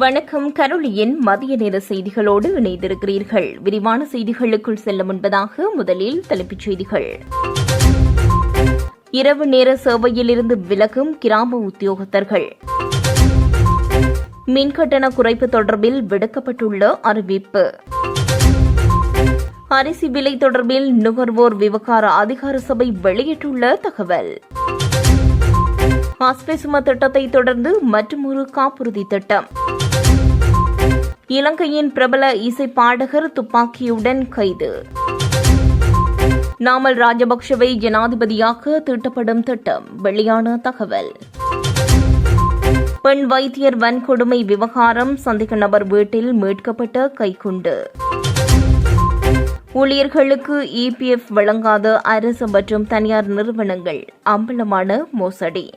வணக்கம். கருளியின் மதிய நேர செய்திகளோடு இணைந்திருக்கிறீர்கள். விரிவான செய்திகளுக்குள் செல்ல முன்பதாக முதலில் தலைப்புச் செய்திகள். இரவு நேர சேவையிலிருந்து விலகும் கிராம உத்தியோகத்தர்கள். மின்கட்டண குறைப்பு தொடர்பில் விடுக்கப்பட்டுள்ள அறிவிப்பு. அரிசி விலை தொடர்பில் நுகர்வோர் விவகார அதிகார சபை வெளியிட்டுள்ள தகவல். ஆஸ்பெசும திட்டத்தை தொடர்ந்து மற்றொரு காப்புறுதி திட்டம். இலங்கையின் பிரபல இசை பாடகர் துப்பாக்கியுடன் கைது. நாமல் ராஜபக்ஷவை ஜனாதிபதியாக தீட்டப்படும் திட்டம். வெளியான தகவல். பெண் வைத்தியர் வன்கொடுமை விவகாரம் சந்தேக நபர் வீட்டில் மீட்கப்பட்ட கைக்குண்டு. ஊழியர்களுக்கு இபிஎஃப் வழங்காத அரசு மற்றும் தனியார் நிறுவனங்கள் அம்பலமான மோசடி.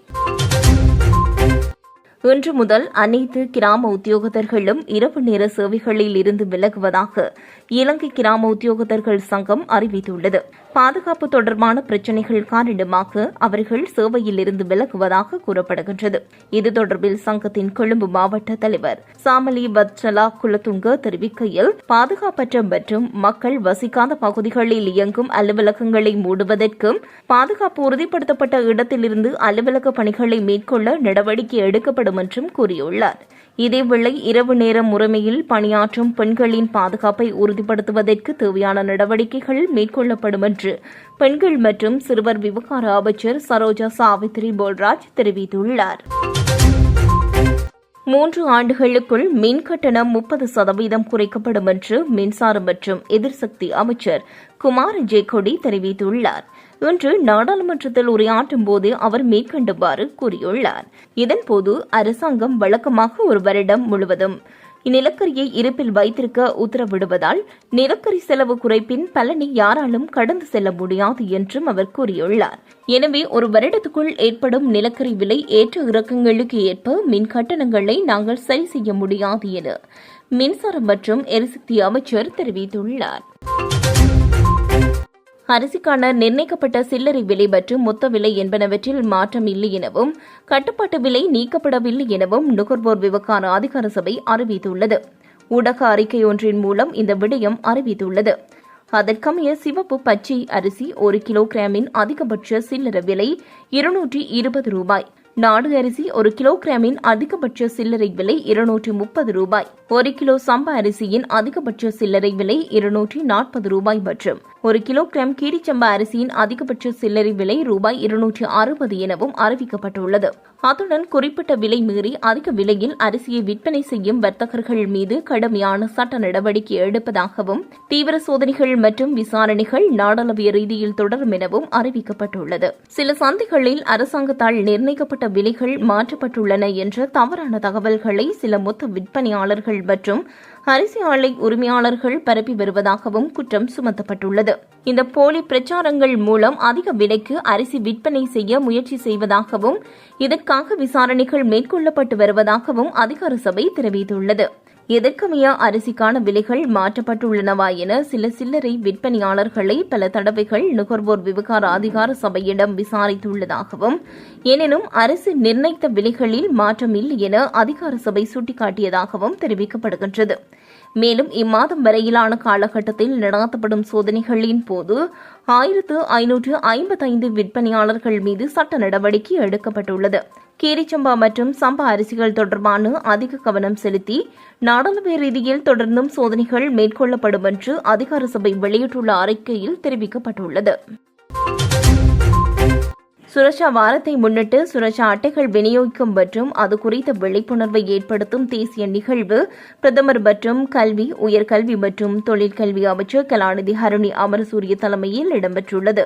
இன்று முதல் அனைத்து கிராம உத்தியோகத்தர்களும் இரவு நேர சேவைகளில் இருந்து விலகுவதாக இலங்கை கிராம உத்தியோகத்தர்கள் சங்கம் அறிவித்துள்ளது. பாதுகாப்பு தொடர்பான பிரச்சினைகள் காரணமாக அவர்கள் சேவையில் இருந்து விலகுவதாக கூறப்படுகின்றது. இது தொடர்பில் சங்கத்தின் கொழும்பு மாவட்ட தலைவர் சாமலி வத்சலா குலத்துங்க தெரிவிக்கையில் பாதுகாப்பற்ற மற்றும் மக்கள் வசிக்காத பகுதிகளில் இயங்கும் அலுவலகங்களை மூடுவதற்கும் பாதுகாப்பு உறுதிப்படுத்தப்பட்ட இடத்திலிருந்து அலுவலக பணிகளை மேற்கொள்ள நடவடிக்கை எடுக்கப்படும் என்றும் கூறியுள்ளார். இதேவேளை இரவு நேர முறைமையில் பணியாற்றும் பெண்களின் பாதுகாப்பை உறுதிப்படுத்துவதற்கு தேவையான நடவடிக்கைகள் மேற்கொள்ளப்படும் என்று பெண்கள் மற்றும் சிறுவர் விவகார அமைச்சர் சரோஜா சாவித்ரி போல்ராஜ் தெரிவித்துள்ளார். மூன்று ஆண்டுகளுக்குள் மின் கட்டணம் முப்பது சதவீதம் குறைக்கப்படும் என்று மின்சாரம் மற்றும் எதிர்சக்தி அமைச்சர் குமார் ஜேகொடி தெரிவித்துள்ளார். இன்று நாடாளுமன்றத்தில் உரையாற்றும் போது அவர் மேற்கண்டவாறு கூறியுள்ளார். இதன்போது அரசாங்கம் வழக்கமாக ஒரு வருடம் முழுவதும் இந்நிலக்கரியை இருப்பில் வைத்திருக்க உத்தரவிடுவதால் நிலக்கரி செலவு குறைப்பின் பலனை யாராலும் கடந்து செல்ல முடியாது என்றும் அவர் கூறியுள்ளார். எனவே ஒரு வருடத்துக்குள் ஏற்படும் நிலக்கரி விலை ஏற்ற இறக்கங்களுக்கு ஏற்ப மின் கட்டணங்களை நாங்கள் சரி செய்ய முடியாது என மின்சாரம் மற்றும் எரிசக்தி அமைச்சர் தெரிவித்துள்ளார். அரிசிக்கான நிர்ணயிக்கப்பட்ட சில்லறை விலை மற்றும் மொத்த விலை என்பனவற்றில் மாற்றம் இல்லை எனவும் கட்டுப்பாட்டு விலை நீக்கப்படவில்லை எனவும் நுகர்வோர் விவகார அதிகார சபை அறிவித்துள்ளது. ஊடக அறிக்கை ஒன்றின் மூலம் இந்த விடயம் அறிவித்துள்ளது. அதற்கமைய சிவப்பு பச்சை அரிசி ஒரு கிலோகிராமின் அதிகபட்ச சில்லறை விலை இருநூற்றி இருபது ரூபாய். நாடு அரிசி ஒரு கிலோகிராமின் அதிகபட்ச சில்லறை விலை இருநூற்றி முப்பது ரூபாய். ஒரு கிலோ சம்பா அரிசியின் அதிகபட்ச சில்லறை விலை இருநூற்றி நாற்பது ரூபாய் மற்றும் ஒரு கிலோகிராம் கீரிச்சம்பா அரிசியின் அதிகபட்ச சில்லறை விலை ரூபாய் இருநூற்றி அறுபது எனவும் அறிவிக்கப்பட்டுள்ளது. அத்துடன் குறிப்பிட்ட விலை மீறி அதிக விலையில் அரிசியை விற்பனை செய்யும் வர்த்தகர்கள் மீது கடுமையான சட்ட நடவடிக்கை எடுப்பதாகவும் தீவிர சோதனைகள் மற்றும் விசாரணைகள் நாடளவிய ரீதியில் தொடரும் எனவும் அறிவிக்கப்பட்டுள்ளது. சில சந்தைகளில் அரசாங்கத்தால் நிர்ணயிக்கப்பட்ட விலைகள் மாற்றப்பட்டுள்ளன என்ற தவறான தகவல்களை சில மொத்த விற்பனையாளர்கள் மற்றும் அரிசி ஆலை உரிமையாளர்கள் பரப்பி வருவதாகவும் குற்றம் சுமத்தப்பட்டுள்ளது. இந்த போலி பிரச்சாரங்கள் மூலம் அதிக விலைக்கு அரிசி விற்பனை செய்ய முயற்சி செய்வதாகவும் இதற்காக விசாரணைகள் மேற்கொள்ளப்பட்டு வருவதாகவும் அதிகார சபை தெரிவித்துள்ளது. எதற்கமைய அரிசிக்கான விலைகள் மாற்றப்பட்டுள்ளனவா என சில சில்லறை விற்பனையாளர்களை பல தடவைகள் நுகர்வோர் விவகார அதிகார சபையிடம் விசாரித்துள்ளதாகவும் எனினும் அரசு நிர்ணயித்த விலைகளில் மாற்றம் இல்லை என அதிகார சபை சுட்டிக்காட்டியதாகவும் தெரிவிக்கப்படுகின்றது. மேலும் இம்மாதம் வரையிலான காலகட்டத்தில் நடாத்தப்படும் சோதனைகளின் போது ஆயிரத்து ஐநூற்று ஐம்பத்தைந்து விற்பனையாளர்கள் மீது சட்ட நடவடிக்கை எடுக்கப்பட்டுள்ளது. கீரிச்சம்பா மற்றும் சம்பா அரிசிகள் தொடர்பான அதிக கவனம் செலுத்தி நாடாளுமன்ற ரீதியில் தொடர்ந்தும் சோதனைகள் மேற்கொள்ளப்படும் என்று அதிகார சபை வெளியிட்டுள்ள அறிக்கையில் தெரிவிக்கப்பட்டுள்ளது. சுரட்சா வாரத்தை முன்னிட்டு சுரட்சா அட்டைகள் விநியோகிக்கும் மற்றும் அது குறித்த விழிப்புணர்வை ஏற்படுத்தும் தேசிய நிகழ்வு பிரதமர் மற்றும் கல்வி உயர்கல்வி மற்றும் தொழிற்கல்வி அமைச்சர் கலாநிதி ஹருணி அமரசூரிய தலைமையில் இடம்பெற்றுள்ளது.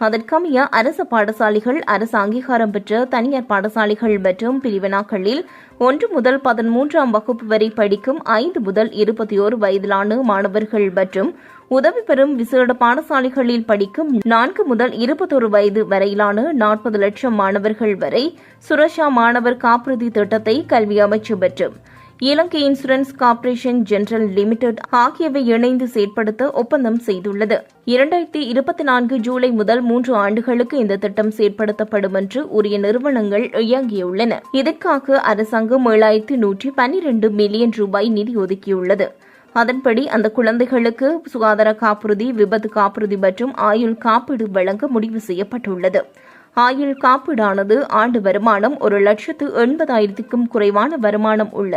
அதற்கமைய அரசு பாடசாலைகள் அரசு அங்கீகாரம் பெற்ற தனியார் பாடசாலைகள் மற்றும் பிரிவினாக்களில் ஒன்று முதல் பதிமூன்றாம் வகுப்பு வரை படிக்கும் ஐந்து முதல் இருபத்தி ஓரு வயதிலான மாணவர்கள் மற்றும் உதவி பெறும் விசேட பாடசாலைகளில் படிக்கும் நான்கு முதல் இருபத்தொரு வயது வரையிலான நாற்பது லட்சம் மாணவர்கள் வரை சுரக்ஷா மாணவர் காப்புறுதி திட்டத்தை கல்வி அமைச்சு பெற்றும் Ilangai insurance corporation general limited ஆகியவை இணைந்து செயற்படுத்த ஒப்பந்தம் செய்துள்ளது. இரண்டாயிரத்தி இருபத்தி நான்கு ஜூலை முதல் மூன்று ஆண்டுகளுக்கு இந்த திட்டம் செயற்படுத்தப்படும் என்று உரிய நிறுவனங்கள் இயங்கியுள்ளன. இதற்காக அரசாங்கம் ஏழாயிரத்தி நூற்றி பன்னிரண்டு மில்லியன் ரூபாய் நிதி ஒதுக்கியுள்ளது. அதன்படி அந்த குழந்தைகளுக்கு சுகாதார காப்புறுதி விபத்து காப்புறுதி மற்றும் ஆயுள் காப்பீடு வழங்க முடிவு செய்யப்பட்டுள்ளது. ஆயுள் காப்பீடானது ஆண்டு வருமானம் ஒரு லட்சத்து எண்பதாயிரத்துக்கும் குறைவான வருமானம் உள்ள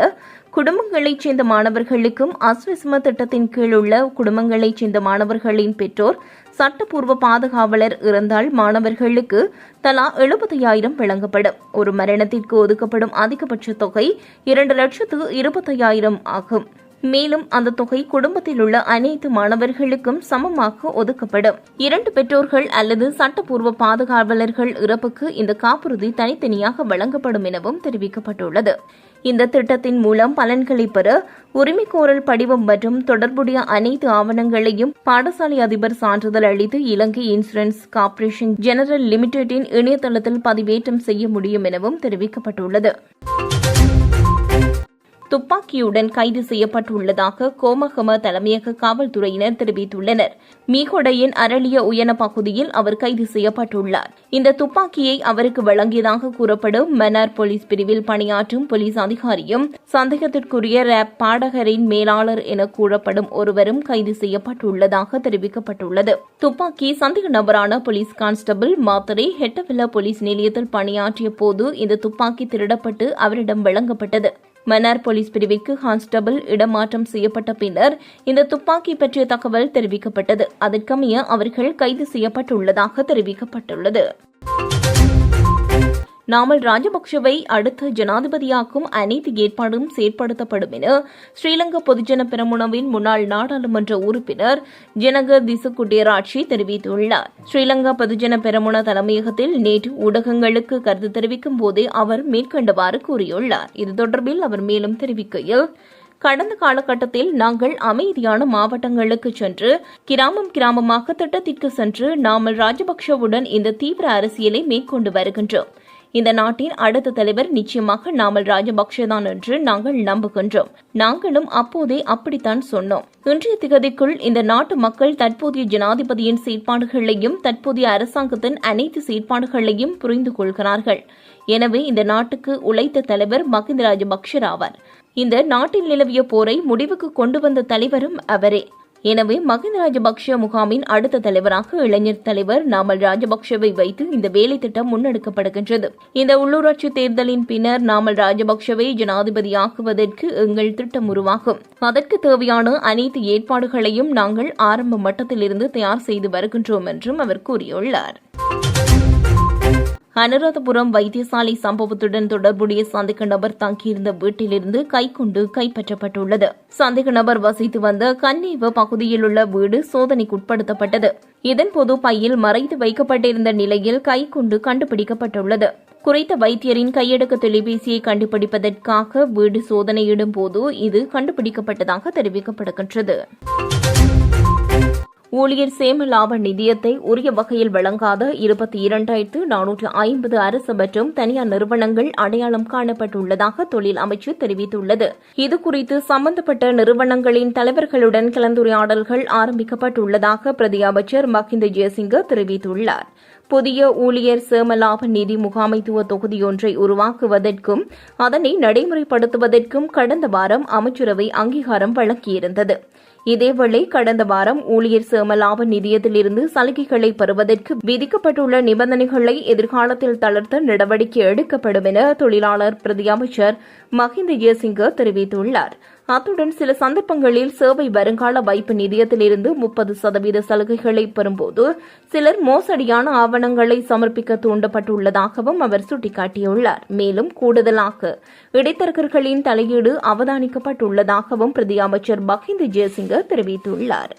குடும்பங்களைச் சேர்ந்த மாணவர்களுக்கும் அஸ்விஸ்ம திட்டத்தின் கீழ் உள்ள குடும்பங்களைச் சேர்ந்த மாணவர்களின் பெற்றோர் சட்டப்பூர்வ பாதுகாவலர் இறந்தால் மாணவர்களுக்கு தலா எழுபத்தையாயிரம் வழங்கப்படும். ஒரு மரணத்திற்கு ஒதுக்கப்படும் அதிகபட்ச தொகை இரண்டு லட்சத்து இருபத்தையாயிரம் ஆகும். மேலும் அந்த தொகை குடும்பத்தில் உள்ள அனைத்து மாணவர்களுக்கும் சமமாக ஒதுக்கப்படும். இரண்டு பெற்றோர்கள் அல்லது சட்டப்பூர்வ பாதுகாவலர்கள் இறப்புக்கு இந்த காப்புறுதி தனித்தனியாக வழங்கப்படும் எனவும் தெரிவிக்கப்பட்டுள்ளது. இந்த திட்டத்தின் மூலம் பலன்களை பெற உரிமைக்கோரல் படிவம் மற்றும் தொடர்புடைய அனைத்து ஆவணங்களையும் பாடசாலை அதிபர் சான்றிதழ் அளித்து இலங்கை இன்சூரன்ஸ் கார்ப்பரேஷன் ஜெனரல் லிமிடெடின் இணையதளத்தில் பதிவேற்றம் செய்ய முடியும் எனவும் தெரிவிக்கப்பட்டுள்ளது. துப்பாக்கியுடன் கைது செய்யப்பட்டுள்ளதாக கோமகம தலைமையக காவல்துறையினர் தெரிவித்துள்ளனர். மீகொடையின் அரளிய உயன பகுதியில் அவர் கைது செய்யப்பட்டுள்ளார். இந்த துப்பாக்கியை அவருக்கு வழங்கியதாக கூறப்படும் மன்னார் போலீஸ் பிரிவில் பணியாற்றும் போலீஸ் அதிகாரியும் சந்தேகத்திற்குரிய ரேப் பாடகரின் மேலாளர் என கூறப்படும் ஒருவரும் கைது செய்யப்பட்டுள்ளதாக தெரிவிக்கப்பட்டுள்ளது. துப்பாக்கி சந்தேக நபரான police constable Mathare Hettawila police நிலையத்தில் பணியாற்றிய போது இந்த துப்பாக்கி திருடப்பட்டு அவரிடம் வழங்கப்பட்டது. மன்னார் போலீஸ் பிரிவிற்கு கான்ஸ்டபிள் இடமாற்றம் செய்யப்பட்ட பின்னர் இந்த துப்பாக்கி பற்றிய தகவல் தெரிவிக்கப்பட்டது. அதற்கமைய அவர்கள் கைது செய்யப்பட்டுள்ளதாக தெரிவிக்கப்பட்டுள்ளது. நாமல் ராஜபக்சவை அடுத்த ஜனாதிபதியாக்கும் அனைத்து ஏற்பாடும் செயற்படுத்தப்படும் என ஸ்ரீலங்கா பொதுஜன பெரமுனவின் முன்னாள் நாடாளுமன்ற உறுப்பினர் ஜனக திசுகுட்டியராட்சி தெரிவித்துள்ளார். ஸ்ரீலங்கா பொதுஜன பெரமுன தலைமையகத்தில் நேற்று ஊடகங்களுக்கு கருத்து தெரிவிக்கும் போதே அவர் மேற்கண்டவாறு கூறியுள்ளார். இது தொடர்பில் அவர் மேலும் தெரிவிக்கையில் கடந்த காலகட்டத்தில் நாங்கள் அமைதியான மாவட்டங்களுக்கு சென்று கிராமம் கிராமமாக திட்டத்திற்கு சென்று நாமல் ராஜபக்சவுடன் இந்த தீவிர அரசியலை மேற்கொண்டு வருகின்றோம். இந்த நாட்டின் அடுத்த தலைவர் நிச்சயமாக நாமல் ராஜபக்சேதான் என்று நாங்கள் நம்புகின்றோம். நாங்களும் அப்போதே அப்படித்தான் சொன்னோம். இன்றைய திகதிக்குள் இந்த நாட்டு மக்கள் தற்போதைய ஜனாதிபதியின் செயற்பாடுகளையும் தற்போதைய அரசாங்கத்தின் அனைத்து செயற்பாடுகளையும் புரிந்து கொள்கிறார்கள். எனவே இந்த நாட்டுக்கு உழைத்த தலைவர் மகிந்த ராஜபக்ஷர் ஆவார். இந்த நாட்டில் நிலவிய போரை முடிவுக்கு கொண்டு வந்த தலைவரும் அவரே. எனவே மகிந்த ராஜபக்ஷ முகாமின் அடுத்த தலைவராக இளைஞர் தலைவர் நாமல் ராஜபக்ஷவை வைத்து இந்த வேலை திட்டம் முன்னெடுக்கப்படுகின்றது. இந்த உள்ளூராட்சி தேர்தலின் பின்னர் நாமல் ராஜபக்ஷவை ஜனாதிபதியாக்குவதற்கு எங்கள் திட்டம் உருவாகும். அதற்கு தேவையான அனைத்து ஏற்பாடுகளையும் நாங்கள் ஆரம்ப மட்டத்திலிருந்து தயார் செய்து வருகின்றோம் என்றும் அவர் கூறியுள்ளார். அனுராதபுரம் வைத்தியசாலை சம்பவத்துடன் தொடர்புடைய சந்தேக நபர் தங்கியிருந்த வீட்டிலிருந்து கைக்குண்டு கைப்பற்றப்பட்டுள்ளது. சந்தேக நபர் வசித்து வந்த கன்னேவ பகுதியில் உள்ள வீடு சோதனைக்குட்படுத்தப்பட்டது இதன்போது பையில் மறைத்து வைக்கப்பட்டிருந்த நிலையில் கைக்குண்டு கண்டுபிடிக்கப்பட்டுள்ளது. குறித்த வைத்தியரின் கையடக்க தொலைபேசியை கண்டுபிடிப்பதற்காக வீடு சோதனையிடும் போது இது கண்டுபிடிக்கப்பட்டதாக தெரிவிக்கப்படுகின்றது. ஊழியர் சேம லாப நிதியத்தை உரிய வகையில் வழங்காத இருபத்தி இரண்டாயிரத்து நானூற்று ஐம்பது அரசு மற்றும் தனியார் நிறுவனங்கள் அடையாளம் காணப்பட்டுள்ளதாக தொழில் அமைச்சு தெரிவித்துள்ளது. இதுகுறித்து சம்பந்தப்பட்ட நிறுவனங்களின் தலைவர்களுடன் கலந்துரையாடல்கள் ஆரம்பிக்கப்பட்டுள்ளதாக பிரதி அமைச்சர் மஹிந்த ஜெயசிங்க தெரிவித்துள்ளார். புதிய ஊழியர் சேமலாப நிதி முகாமைத்துவ தொகுதியொன்றை உருவாக்குவதற்கும் அதனை நடைமுறைப்படுத்துவதற்கும் கடந்த வாரம் அமைச்சரவை அங்கீகாரம் வழங்கியிருந்தது. இதேவேளை கடந்த வாரம் ஊழியர் சேமலாப நிதியத்திலிருந்து சலுகைகளை பெறுவதற்கு விதிக்கப்பட்டுள்ள நிபந்தனைகளை எதிர்காலத்தில் தளர்த்த நடவடிக்கை எடுக்கப்படும் என தொழிலாளர் பிரதி அமைச்சர் மஹிந்த ஜெயசிங்க தெரிவித்துள்ளார். அத்துடன் சில சந்தர்ப்பங்களில் சேவை வருங்கால வைப்பு நிதியத்திலிருந்து முப்பது சதவீத சலுகைகளை பெறும்போது சிலர் மோசடியான ஆவணங்களை சமர்ப்பிக்க தூண்டப்பட்டுள்ளதாகவும் அவர் சுட்டிக்காட்டியுள்ளார். மேலும் கூடுதலாக இடைத்தரகர்களின் தலையீடு அவதானிக்கப்பட்டுள்ளதாகவும் பிரதி அமைச்சர் பகிந்த் ஜெயசிங்க தெரிவித்துள்ளார்.